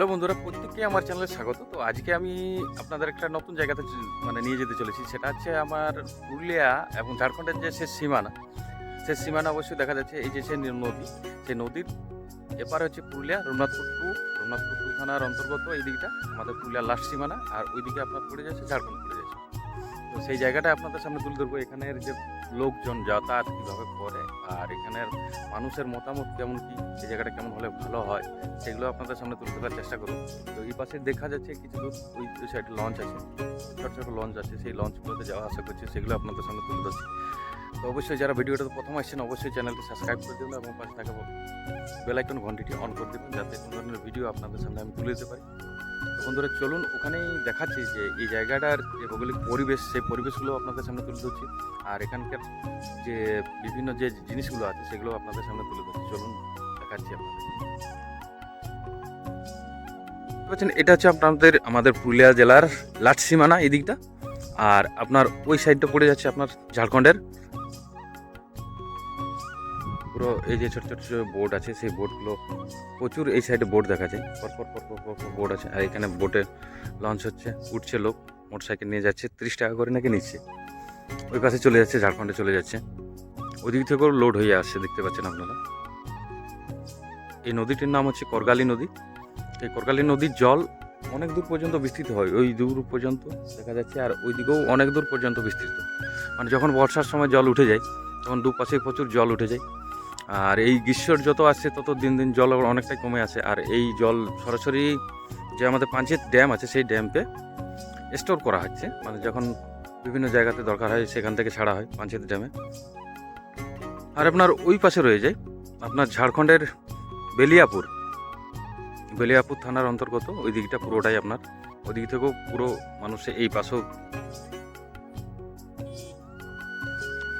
Hello বন্ধুরা, প্রত্যেককে আমার চ্যানেলে স্বাগত। তো আজকে আমি আপনাদের একটা নতুন জায়গাতে মানে নিয়ে যেতে চলেছি। সেটা হচ্ছে আমার পুরুলিয়া এবং ঝাড়খণ্ডের যে শেষ সীমানা শেষ সীমানা অবশ্যই দেখা যাচ্ছে এই যে সে নদী। সেই নদীর এপার হচ্ছে পুরুলিয়া, রঘুনাথপুর টু রঘুনাথপুর টু থানার অন্তর্গত এই দিকটা, আমাদের পুরুলিয়ার লাস্ট সীমানা। আর ওইদিকে আপনার পড়ে যাচ্ছে ঝাড়খণ্ড। পড়ে তো সেই জায়গাটা আপনাদের সামনে তুলে ধরবো। এখানের যে লোকজন যাতায়াত কীভাবে করে আর এখানের মানুষের মতামত কেমন কি এই জায়গাটা কেমন হলে ভালো হয়, সেগুলো আপনাদের সামনে তুলে ধরার চেষ্টা করুন তো এই পাশে দেখা যাচ্ছে কিছু দূর ওই ওই সাইডে লঞ্চ আছে, ছোট ছোট লঞ্চ আছে, সেই লঞ্চগুলোতে যাওয়া আসা করছে, সেগুলো আপনাদের সামনে তুলে ধরছি। তো অবশ্যই যারা ভিডিওটা প্রথম আসছেন, অবশ্যই চ্যানেলটি সাবস্ক্রাইব করে দেবেন এবং পাশে থাকা বেলাইকন ঘন্টিটি অন করে দেবেন, যাতে কোনো ধরনের ভিডিও আপনাদের সামনে আমি তুলে দিতে পারি। বন্ধুরা চলুন, ওখানেই দেখাচ্ছি যে এই জায়গাটার যে ভৌগোলিক পরিবেশ, সেই পরিবেশগুলো আপনাদের সামনে তুলে ধরছি। আর এখানকার যে বিভিন্ন যে জিনিসগুলো আছে, সেগুলো আপনাদের সামনে তুলে ধরছি। চলুন, দেখাচ্ছি আপনাদের। এটা হচ্ছে আপনাদের, আমাদের পুরুলিয়া জেলার লাট সীমানা এই দিকটা। আর আপনার ওই সাইডটা পড়ে যাচ্ছে আপনার ঝাড়খণ্ডের। পুরো এই যে ছোট ছোট বোট আছে, সেই বোটগুলো প্রচুর এই সাইডে বোট দেখা যায়। পর পর পর পর পর পর বোট আছে। আর এখানে বোটে লঞ্চ হচ্ছে, উঠছে লোক মোটর সাইকেল নিয়ে যাচ্ছে, তিরিশ টাকা করে নাকি নিচ্ছে। ওই পাশে চলে যাচ্ছে, ঝাড়খণ্ডে চলে যাচ্ছে। ওই দিক থেকেও লোড হয়ে আসছে, দেখতে পাচ্ছেন আপনারা। এই নদীটির নাম হচ্ছে করগালি নদী। এই করগালি নদীর জল অনেক দূর পর্যন্ত বিস্তৃত হয়। ওই দূর পর্যন্ত দেখা যাচ্ছে, আর ওই দিকেও অনেক দূর পর্যন্ত বিস্তৃত। মানে যখন বর্ষার সময় জল উঠে যায়, তখন দুপাশে প্রচুর জল উঠে যায়। আর এই গ্রীষ্মর যত আসছে তত দিন দিন জল অনেকটাই কমে আসে আর এই জল সরাসরি যে আমাদের পাঞ্চেত ড্যাম আছে, সেই ড্যামে স্টোর করা হচ্ছে। মানে যখন বিভিন্ন জায়গাতে দরকার হয়, সেখান থেকে ছাড়া হয় পাঞ্চেত ড্যামে। আর আপনার ওই পাশে রয়ে যায় আপনার ঝাড়খণ্ডের বেলিয়াপুর। বেলিয়াপুর থানার অন্তর্গত, ওই দিকটা পুরোটাই আপনার। ওই দিক থেকেও পুরো মানুষে এই পাশেও।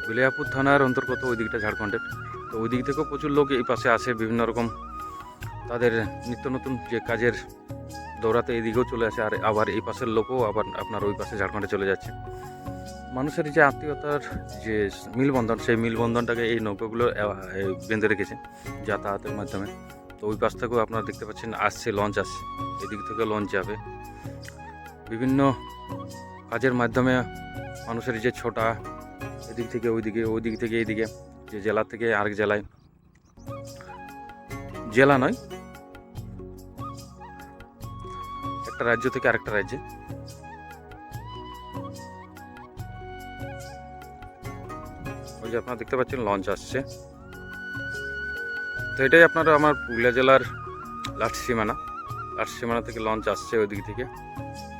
বেলিয়াপুর থানার অন্তর্গত ওই দিকটা ঝাড়খণ্ডের। তো ওই দিক থেকেও প্রচুর লোক এই পাশে আসে বিভিন্ন রকম তাদের নিত্য নতুন যে কাজের দৌড়াতে এদিকেও চলে আসে, আর আবার এই পাশের লোকও আবার আপনার ওই পাশে ঝাড়খণ্ডে চলে যাচ্ছে। মানুষের যে আত্মীয়তার যে মিলবন্ধন, সেই মিলবন্ধনটাকে এই নৌকাগুলো বেঁধে রেখেছে যাতায়াতের মাধ্যমে। তো ওই পাশ থেকেও আপনারা দেখতে পাচ্ছেন আসছে লঞ্চ আসছে। এদিক থেকে লঞ্চ যাবে। বিভিন্ন কাজের মাধ্যমে মানুষের যে ছোটা, এদিক থেকে ওইদিকে ওই দিক থেকে এইদিকে যে জেলা থেকে আরেক জেলায়। জেলা নয়, একটা রাজ্য থেকে আরেকটা রাজ্যে। ওই যে আপনারা দেখতে পাচ্ছেন, লঞ্চ আসছে। তো এটাই আপনারা আমার পুরুলিয়া জেলার লাট সীমানা। লাট সীমানা থেকে লঞ্চ আসছে ওইদিক থেকে।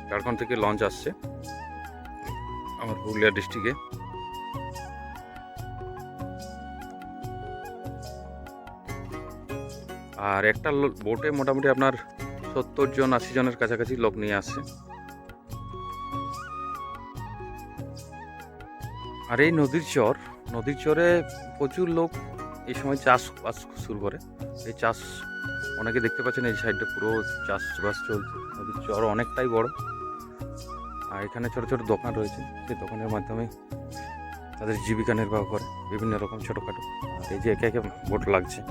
ঝাড়খণ্ড থেকে লঞ্চ আসছে। আমার পুরুলিয়া ডিস্ট্রিক্টে আর একটা বোটে মোটামুটি আপনার সত্তর জন, আশি জনের কাছাকাছি লোক নিয়ে আসছে। আর এই নদীর চর, নদীর চরে প্রচুর লোক এই সময় চাষবাস শুরু করে। এই চাষ অনেকে দেখতে পাচ্ছেন, এই সাইডটা পুরো চাষবাস চলছে। নদীর চর অনেকটাই বড়। আর এখানে ছোট ছোট দোকান রয়েছে। সেই দোকানের মাধ্যমে তাদের জীবিকা নির্বাহ করে। বিভিন্ন রকম ছোটোখাটো। এই যে একে একে বোট লাগছে।